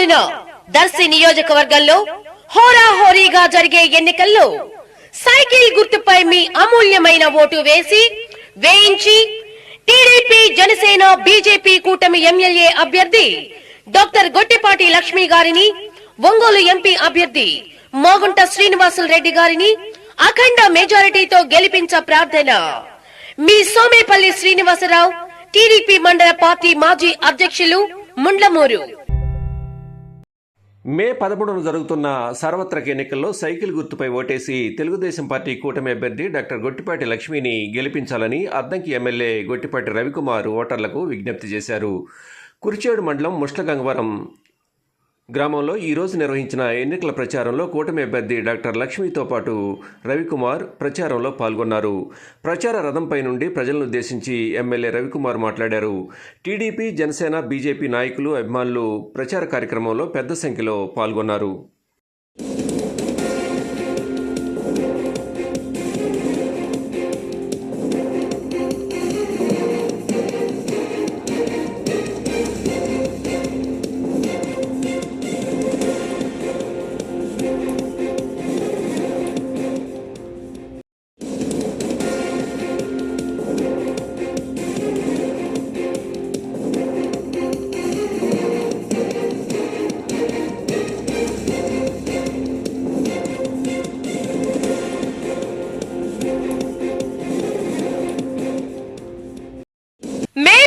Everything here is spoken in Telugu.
పదమూడున దర్శి నియోజకవర్గంలో హోరాహోరీగా జరిగే ఎన్నికల్లో సైకిల్ గుర్తుపై మీ అమూల్యమైన ఓటు వేసి వేయించి టీడీపీ జనసేన బీజేపీ కూటమి ఎమ్మెల్యే అభ్యర్థి డాక్టర్ గొట్టిపాటి లక్ష్మి గారిని ఒంగోలు ఎంపీ అభ్యర్థి మోగుంట శ్రీనివాసులు రెడ్డి గారిని అఖండ మెజారిటీతో గెలిపించ ప్రార్థన. మీ సోమేపల్లి శ్రీనివాసరావు టీడీపీ మండల పార్టీ మాజీ అధ్యక్షులు ముండ్లమూరు. మే పదమూడున జరుగుతున్న సార్వత్రిక ఎన్నికల్లో సైకిల్ గుర్తుపై ఓటేసి తెలుగుదేశం పార్టీ కూటమి అభ్యర్థి డాక్టర్ గొట్టిపాటి లక్ష్మిని గెలిపించాలని అద్దంకి ఎమ్మెల్యే గొట్టిపాటి రవికుమార్ ఓటర్లకు విజ్ఞప్తి చేశారు. కురిచేడు మండలం ముష్లగంగవరం గ్రామంలో ఈ రోజు నిర్వహించిన ఎన్నికల ప్రచారంలో కూటమి అభ్యర్థి డాక్టర్ లక్ష్మితో పాటు రవికుమార్ ప్రచారంలో పాల్గొన్నారు. ప్రచార రథంపై నుండి ప్రజలను ఉద్దేశించి ఎమ్మెల్యే రవికుమార్ మాట్లాడారు. టీడీపీ జనసేన బీజేపీ నాయకులు అభిమానులు ప్రచార కార్యక్రమంలో పెద్ద సంఖ్యలో పాల్గొన్నారు.